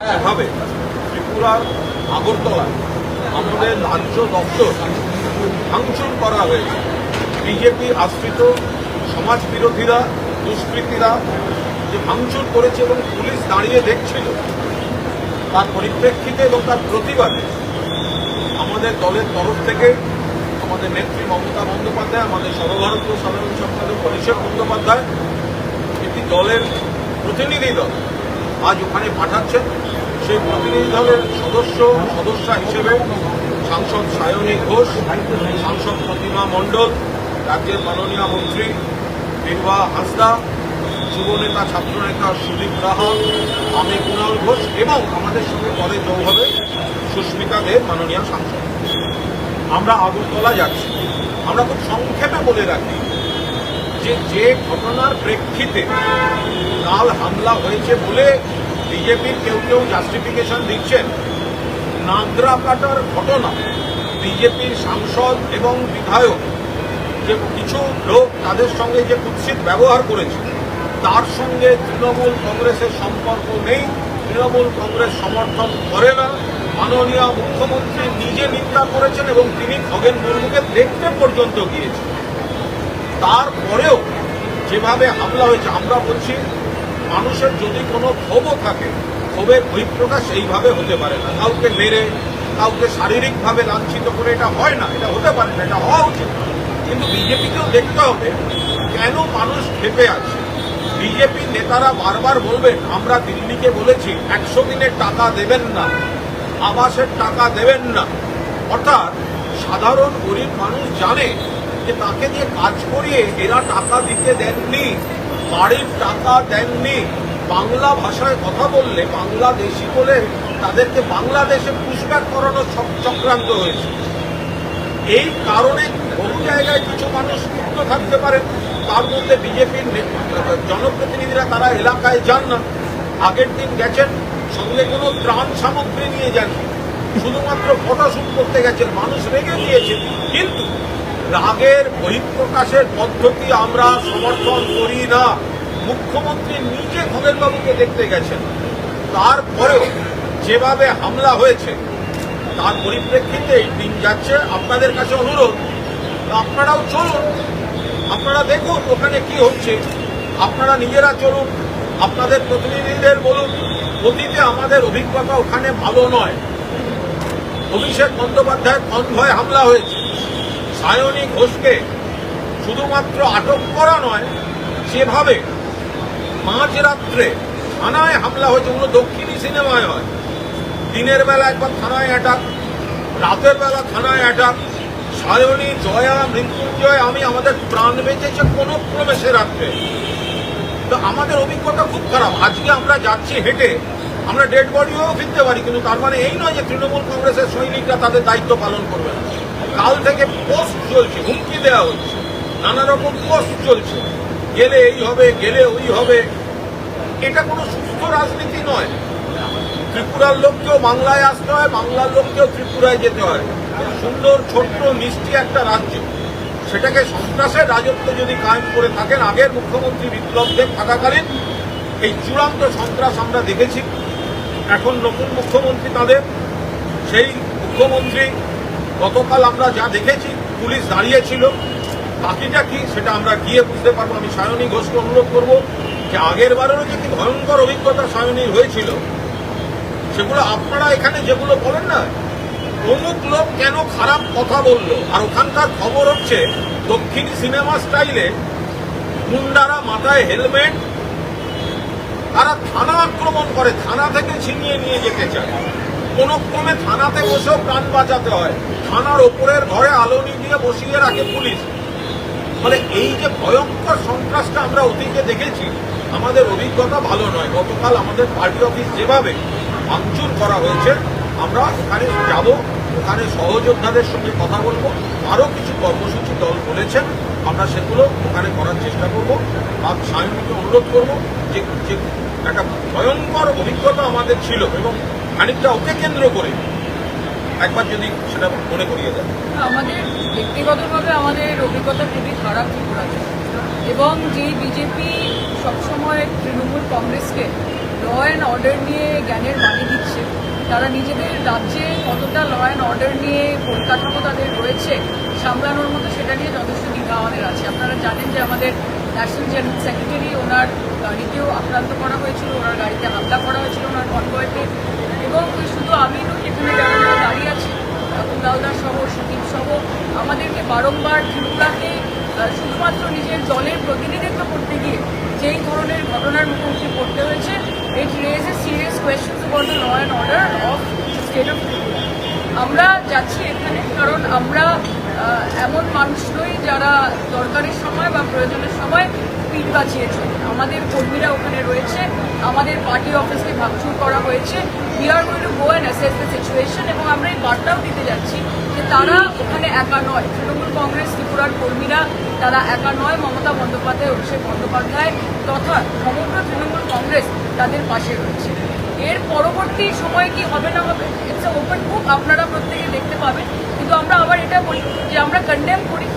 এভাবে ত্রিপুরার আগরতলায় আমাদের রাজ্য দপ্তর ভাঙচুর করা হয়েছে। বিজেপি আশ্রিত সমাজ বিরোধীরা দুষ্কৃতীরা যে ভাঙচুর করেছে এবং পুলিশ দাঁড়িয়ে দেখছিল, তার পরিপ্রেক্ষিতে এবং তার প্রতিবাদে আমাদের দলের তরফ থেকে আমাদের নেত্রী মমতা বন্দ্যোপাধ্যায়, আমাদের সর্বভারতীয় সাধারণ সম্পাদক অভিষেক বন্দ্যোপাধ্যায়, একটি দলের প্রতিনিধি দল আজ ওখানে পাঠাচ্ছেন। সেই প্রতিনিধি দলের সদস্য সদস্যা হিসেবে সাংসদ সায়নী ঘোষ, সাংসদ প্রতিমা মণ্ডল, রাজ্যের মাননীয় মন্ত্রী বিরবা হাসদা, যুবনেতা, ছাত্রনেতা সুদীপ রাহা আমি কুণাল ঘোষ এবং আমাদের সঙ্গে পরে যোগ হবে সুস্মিতা দেব, মাননীয় সাংসদ। আমরা আগরতলা যাচ্ছি। আমরা খুব সংক্ষেপে বলে রাখি যে যে ঘটনার প্রেক্ষিতে কাল হামলা হয়েছে বলে বিজেপির কেউ কেউ জাস্টিফিকেশন দিচ্ছেন। নাগরা কাটার ঘটনা বিজেপির সাংসদ এবং বিধায়ক যে কিছু লোক তাদের সঙ্গে যে কুৎসিত ব্যবহার করেছে, তার সঙ্গে তৃণমূল কংগ্রেসের সম্পর্ক নেই। তৃণমূল কংগ্রেস সমর্থন করে না। মাননীয় মুখ্যমন্ত্রী নিজে নিন্দা করেছেন এবং তিনি খগেন মুর্মুকে দেখতে পর্যন্ত গিয়েছেন। তারপরেও যেভাবে হামলা হয়েছে, আমরা বলছি মানুষের যদি কোনো ক্ষোভও থাকে, ক্ষোভের বহিঃপ্রকাশ এইভাবে হতে পারে না। কাউকে মেরে, কাউকে শারীরিকভাবে লাঞ্ছিত করে এটা হয় না, এটা হতে পারে না, এটা হওয়া উচিত। কিন্তু বিজেপিকেও দেখতে হবে কেন মানুষ ক্ষেপে আছে। বিজেপি নেতারা বারবার বলবেন, আমরা দিল্লিকে বলেছি, একশো দিনের টাকা দেবেন না, আবাসের টাকা দেবেন না। অর্থাৎ সাধারণ গরিব মানুষ জানে যে তাকে দিয়ে কাজ করিয়ে এরা টাকা দিতে দেননি। বাড়ির টাকা দেননি। বাংলা ভাষায় কথা বললে বাংলাদেশি বলে তাদেরকে বাংলাদেশে পুষব্যাক করানোর চক- চক্রান্ত হয়েছে। এই কারণে বহু জায়গায় কিছু মানুষ মুক্ত থাকতে পারে। তার মধ্যে বিজেপির জনপ্রতিনিধিরা তারা এলাকায় যান না। আগের দিন গেছেন, সঙ্গে কোনো ত্রাণ সামগ্রী নিয়ে যাননি। শুধুমাত্র ফটোশুট করতে গেছেন, মানুষ রেগে গিয়েছে। কিন্তু রাগের বহিঃপ্রকাশের পদ্ধতি আমরা সমর্থন করি না। মুখ্যমন্ত্রী নিজে খগেনবাবুকে দেখতে গেছেন। তারপরেও যেভাবে হামলা হয়েছে, তার পরিপ্রেক্ষিতে এই দিন যাচ্ছে। আপনাদের কাছে অনুরোধ, আপনারাও চলুন, আপনারা দেখুন ওখানে কি হচ্ছে। আপনারা নিজেরা চলুন, আপনাদের প্রতিনিধিদের বলুন, অতীতে আমাদের অভিজ্ঞতা ওখানে ভালো নয়। অভিষেক বন্দ্যোপাধ্যায়ের কনভয় হামলা হয়েছে। সায়নী ঘোষকে শুধুমাত্র আটক করা নয় যেভাবে মাঝরাত্রে থানায় হামলা হয়েছে। ওগুলো দক্ষিণী সিনেমায় হয়। দিনের বেলা একবার থানায় অ্যাটাক রাতের বেলা থানায় অ্যাটাক সায়নী, জয়া, মৃত্যুঞ্জয়, আমি, আমাদের প্রাণ বেঁচেছে কোনো ক্রমে সে রাত্রে। তো আমাদের অভিজ্ঞতা খুব খারাপ। আজকে আমরা যাচ্ছি হেঁটে, আমরা ডেড বডিও ফিরতে পারি, কিন্তু তার মানে এই নয় যে তৃণমূল কংগ্রেসের সৈনিকরা তাদের দায়িত্ব পালন করবে না। কাল থেকে পোস্ট চলছে, হুমকি দেওয়া হচ্ছে। নানা রকম পোস্ট চলছে। গেলে এই হবে, গেলে ওই হবে। এটা কোনো সুস্থ রাজনীতি নয়। ত্রিপুরার লোককেও বাংলায় আসতে হয়, বাংলার লোককেও ত্রিপুরায় যেতে হয়। সুন্দর, ছোট্ট, মিষ্টি একটা রাজ্য। সেটাকে সন্ত্রাসের রাজত্ব যদি কায়েম করে থাকেন, আগের মুখ্যমন্ত্রী বিপ্লব দেব থাকাকালীন এই চূড়ান্ত সন্ত্রাস আমরা দেখেছি। এখন নতুন মুখ্যমন্ত্রী তাদের, সেই মুখ্যমন্ত্রী গতকাল আমরা যা দেখেছি, পুলিশ দাঁড়িয়েছিল। বাকিটা কি, সেটা আমরা গিয়ে বুঝতে পারব। আমি সায়নী ঘোষকে অনুরোধ করব যে আগের বারেরও যে কি ভয়ঙ্কর অভিজ্ঞতা সায়নীর হয়েছিল, সেগুলো আপনারা এখানে যেগুলো বলেন না, অমুক লোক কেন খারাপ কথা বলল? আর ওখানকার খবর হচ্ছে, দক্ষিণী সিনেমা স্টাইলে মুন্ডারা মাথায় হেলমেট, তারা থানা আক্রমণ করে, থানা থেকে ছিনিয়ে নিয়ে যেতে চায়। কোন ক্রমে থানাতে বসেও প্রাণ বাঁচাতে হয়। থানার ওপরের ঘরে আলোনি দিয়ে বসিয়ে রাখে পুলিশ। ফলে এই যে ভয়ঙ্কর সন্ত্রাসটা আমরা অতীতে দেখেছি, আমাদের অভিজ্ঞতা ভালো নয়। গতকাল আমাদের পার্টি অফিস যেভাবে ভাঙচুর করা হয়েছে, আমরা ওখানে যাব ওখানে সহযোদ্ধাদের সঙ্গে কথা বলব, আরও কিছু কর্মসূচি দল বলেছেন, আমরা সেগুলো ওখানে করার চেষ্টা করব। আর সায়নকে অনুরোধ করব যে একটা ভয়ঙ্কর অভিজ্ঞতা আমাদের ছিল এবং খানিকটা ওকে কেন্দ্র করে একবার যদি সেটা মনে করিয়ে দেয়। আমাদের ব্যক্তিগতভাবে আমাদের অভিজ্ঞতা খুবই খারাপ এবং যে বিজেপি সবসময় তৃণমূল কংগ্রেসকে ল অ্যান্ড অর্ডার নিয়ে জ্ঞানের বাণী দিচ্ছে, তারা নিজেদের রাজ্যে কতটা ল অ্যান্ড অর্ডার নিয়ে পরিকাঠামো তাদের রয়েছে সামলানোর মতো সেটা নিয়ে যথেষ্ট দ্বিধা আমাদের আছে। আপনারা জানেন যে আমাদের ন্যাশনাল জেনারেল সেক্রেটারি ওনার গাড়িতেও আক্রান্ত করা হয়েছিল, ওনার গাড়িতে হামলা করা হয়েছিল, ওনার কনভয়েতে এবং শুধু আমি নই এখানে যারা দাঁড়িয়ে আছে কুলাউদা সহ, সুদীপ সহ, আমাদেরকে বারংবার ত্রিপুরাকে শুধুমাত্র নিজের দলের প্রতিনিধিত্ব করতে গিয়ে যেই ধরনের ঘটনার মুখোমুখি পড়তে হয়েছে it raise a serious questions about the law and order of state of আমরা যাচ্ছি এখানে কারণ আমরা এমন মানুষ নই যারা দরকারের সময় বা প্রয়োজনের সময় পিঠ বাঁচিয়েছে। আমাদের কর্মীরা ওখানে রয়েছে। আমাদের পার্টি অফিসকে ভাঙচুর করা হয়েছে। We are going to go and assess the situation এবং আমরা এই বার্তাও দিতে যাচ্ছি যে তারা ওখানে একা নয়। তৃণমূল কংগ্রেস, ত্রিপুরার কর্মীরা তারা একা নয়। মমতা বন্দ্যোপাধ্যায়, অভিষেক বন্দ্যোপাধ্যায় তথা সমগ্র তৃণমূল কংগ্রেস তাদের পাশে রয়েছে। এর পরবর্তী সময় কি হবে না হবে ইটস এ ওপেন বুক আপনারা প্রত্যেকে দেখতে পাবেন। কিন্তু আমরা আবার এটা বলি যে আমরা কন্ডেম করি।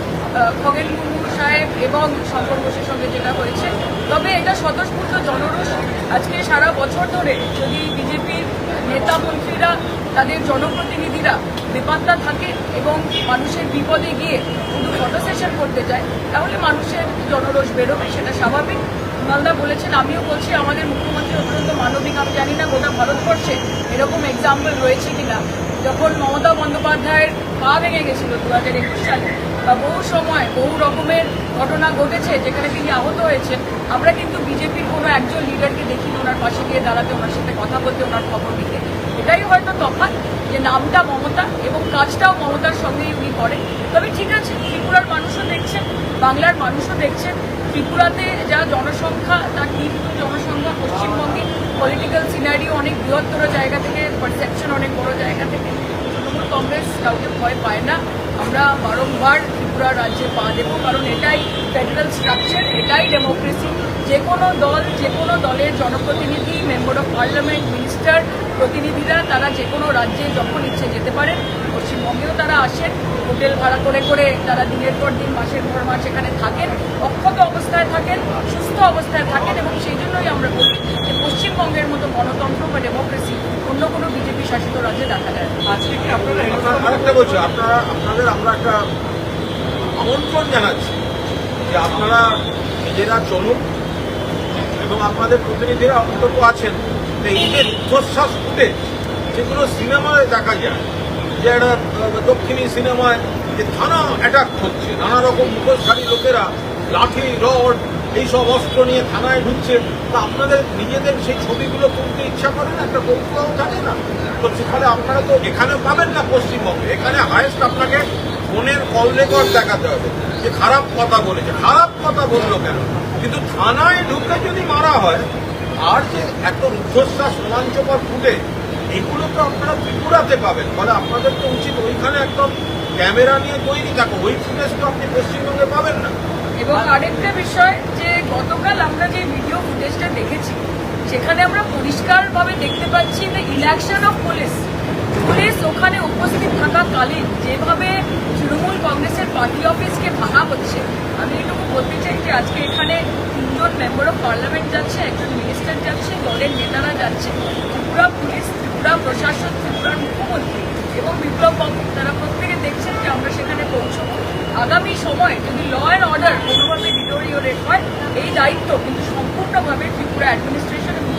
খগেন মুর্মু সাহেব এবং শঙ্কর ঘোষের সঙ্গে যেটা হয়েছে। তবে এটা স্বতঃস্ফূর্ত জনরোষ। আজকে সারা বছর ধরে যদি বিজেপির নেতা মন্ত্রীরা, তাদের জনপ্রতিনিধিরা বেপাত্তা থাকে এবং মানুষের বিপদে গিয়ে শুধু ফটো সেশন করতে যায়, তাহলে মানুষের জনরোষ বেরোবে, সেটা স্বাভাবিক। মালদা বলেছেন, আমিও বলছি, আমাদের মুখ্যমন্ত্রী অত্যন্ত মানবিক, আমি জানি না গোটা ভারতবর্ষে এরকম এক্সাম্পল রয়েছে কিনা। যখন মমতা বন্দ্যোপাধ্যায়ের পা ভেঙে গেছিল দু হাজার একুশ সালে বা বহু সময় বহু রকমের ঘটনা ঘটেছে যেখানে তিনি আহত হয়েছেন, আমরা কিন্তু বিজেপির কোনো একজন লিডারকে দেখিনি, ওনার পাশে গিয়ে দাঁড়াতে, ওনার সাথে কথা বলতে, ওনার খবর নিতে। এটাই হয়তো তফাৎ যে নামটা মমতা এবং কাজটাও মমতার সঙ্গেই উনি করেন। তবে ঠিক আছে, ত্রিপুরার মানুষও দেখছেন, বাংলার মানুষও দেখছেন। ত্রিপুরাতে যা জনসংখ্যা, তার কিন্তু জনসংখ্যা? পশ্চিমবঙ্গে পলিটিক্যাল সিনারিও অনেক বৃহত্তর জায়গা থেকে পারসেপশন অনেক বড় জায়গা থেকে। তৃণমূল কংগ্রেস কাউকে ভয় পায় না। আমরা বারংবার ত্রিপুরা রাজ্যে পা দেবো, কারণ এটাই ফেডারেল স্ট্রাকচার এটাই ডেমোক্রেসি যে কোনো দল, যে কোনো দলের জনপ্রতিনিধি মেম্বার অফ পার্লামেন্ট মিনিস্টার প্রতিনিধিরা, তারা যে কোনো রাজ্যে যখন ইচ্ছে যেতে পারেন, পশ্চিমবঙ্গেও তারা আসেন। হোটেল ভাড়া করে করে তারা দিনের পর দিন, মাসের পর মাস এখানে থাকেন, অক্ষত অবস্থায় থাকেন, সুস্থ অবস্থায় থাকেন এবং সেই জন্যই আমরা বলি যে পশ্চিমবঙ্গের মতো গণতন্ত্র বা ডেমোক্রেসি অন্য কোনো বিজেপি শাসিত রাজ্যে দেখা যায় আজকে কি আপনারা আপনাদের আমরা একটা আমন্ত্রণ জানাচ্ছি যে আপনারা নিজেরা চলুন এবং আপনাদের প্রতিনিধিরা অন্তত আছেন যে রুদ্ধশ্বাস ফুটেজ, যেগুলো সিনেমায় দেখা যায়, যে একটা দক্ষিণী সিনেমায় যে থানা অ্যাটাক হচ্ছে, নানা রকম মুখোশধারী লোকেরা লাঠি, রড এইসব অস্ত্র নিয়ে থানায় ঢুকছে। তা আপনাদের নিজেদের সেই ছবিগুলো তুলতে ইচ্ছা করে না? একটা কৌতূহল থাকে না? তো সেখানে আপনারা তো এখানে পাবেন না পশ্চিমবঙ্গে। এখানে হায়েস্ট আপনাকে ফোনের কল রেকর্ড দেখাতে হবে। যে খারাপ কথা বলেছে। খারাপ কথা বলল কেন? কিন্তু থানায় ঢুকে যদি মারা হয়, আর যে এত রুদ্ধশ্বাস, রোমাঞ্চকর ফুটে, এগুলো তো আপনারা ত্রিপুরাতে পাবেন। ফলে আপনাদের তো উচিত ওইখানে একদম ক্যামেরা নিয়ে তৈরি থাকো। ওই ফুটেজ তো আপনি পশ্চিমবঙ্গে পাবেন না। এবং আরেকটা বিষয় যে গতকাল আমরা যে ভিডিও ফুটেজটা দেখেছি, সেখানে আমরা পরিষ্কারভাবে দেখতে পাচ্ছি যে ইলেকশন অফ পুলিশ পুলিশ ওখানে উপস্থিত থাকাকালীন যেভাবে তৃণমূল কংগ্রেসের পার্টি অফিসকে ভাঙা হচ্ছে, আমি এটুকু বলতে চাই যে আজকে এখানে তিনজন মেম্বার অফ পার্লামেন্ট যাচ্ছে, একজন মিনিস্টার যাচ্ছে, দলের নেতারা যাচ্ছে। ত্রিপুরা পুলিশ ত্রিপুরা প্রশাসন, ত্রিপুরার মুখ্যমন্ত্রী এবং বিপ্লব বাবু, তারা প্রত্যেকে দেখছেন যে আমরা সেখানে পৌঁছবো। আগামী সময় যদি ল অ্যান্ড অর্ডার হয় এই দায়িত্ব কিন্তু সম্পূর্ণভাবে ত্রিপুরা অ্যাডমিনিস্ট্রেশন এবং?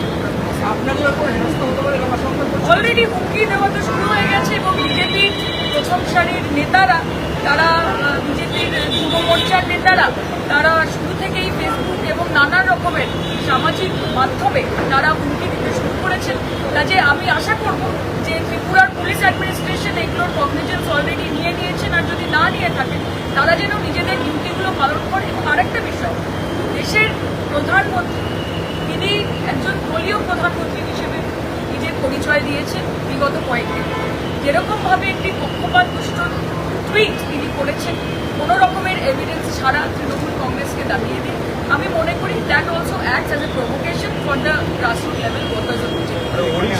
অলরেডি হুমকি দেওয়া তো শুরু হয়ে গেছে এবং বিজেপির প্রথম সারির নেতারা তারা বিজেপির যুব মোর্চার নেতারা তারা শুরু থেকেই ফেসবুক এবং নানা রকমের সামাজিক মাধ্যমে তারা হুমকি দিতে শুরু করেছেন কাজে আমি আশা করব যে ত্রিপুরার পুলিশ অ্যাডমিনিস্ট্রেশন এগুলোর কগনিজেন্স অলরেডি নিয়ে নিয়েছেন আর যদি না নিয়ে থাকেন তারা যেন নিজেদের ডিউটিগুলো পালন করে। এবং আরেকটা বিষয়, দেশের প্রধানমন্ত্রী, তিনি একজন দলীয় প্রধানমন্ত্রী হিসেবে নিজের পরিচয় দিয়েছেন বিগত কয়েকদিন। যেরকমভাবে একটি পক্ষপাত দুষ্ট টুইট তিনি করেছেন, কোনো রকমের এভিডেন্স ছাড়া তৃণমূল কংগ্রেসকে দাঁড়িয়ে দিয়ে। আমি মনে করি that also acts as a provocation for the grassroot level workers Odisha